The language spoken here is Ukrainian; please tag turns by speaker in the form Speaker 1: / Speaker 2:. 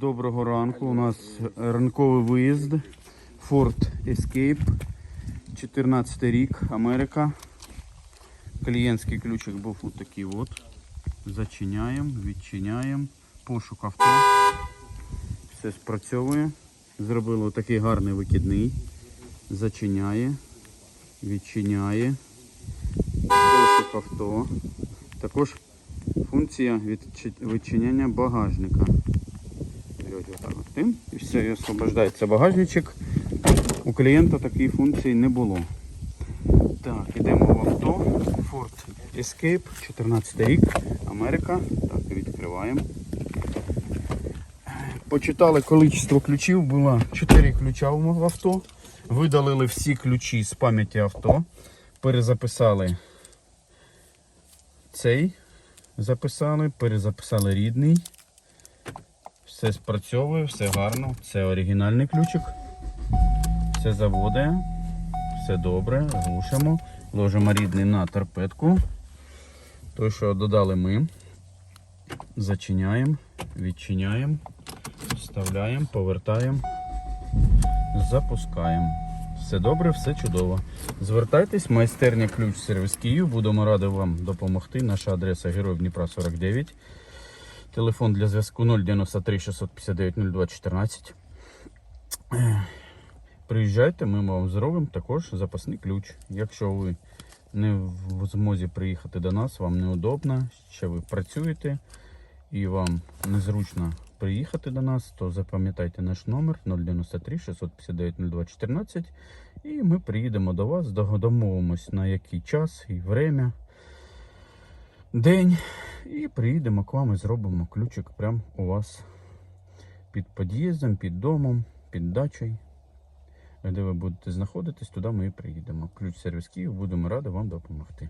Speaker 1: Доброго ранку. У нас ранковий виїзд. Ford Escape. 14 рік, Америка. Клієнтський ключик був такий от. Зачиняємо, відчиняємо. Пошук авто. Все спрацьовує. Зробили такий гарний викидний. Зачиняє, відчиняє. Пошук авто. Також функція відчи- відчинення багажника. Берете отак от тим і все, і освобождається багажничок. У клієнта такої функції не було. Так, йдемо в авто. Ford Escape, 14 рік, Америка. Так, відкриваємо. Почитали количество ключів, було 4 ключа в авто. Видалили всі ключі з пам'яті авто. Перезаписали цей, записали, перезаписали рідний. Все спрацьовує, все гарно. Це оригінальний ключик. Все заводить. Все добре. Глушимо. Ложимо рідний на торпедку. Той, що додали ми. Зачиняємо, відчиняємо, вставляємо, повертаємо, запускаємо. Все добре, все чудово. Звертайтесь, майстерня ключ сервіс Київ. Будемо раді вам допомогти. Наша адреса Героїв Дніпра 49. Телефон для зв'язку 093 659 02 14. Приїжджайте, ми вам зробимо також запасний ключ. Якщо ви не в змозі приїхати до нас, вам неудобно, ще ви працюєте і вам незручно приїхати до нас, то запам'ятайте наш номер 093 659 02 14 і ми приїдемо до вас, домовимось на який час і время, день. І приїдемо к вам і зробимо ключик прямо у вас під під'їздом, під домом, під дачею. Де ви будете знаходитись, туди ми і приїдемо. Ключ сервіс Київ, будемо раді вам допомогти.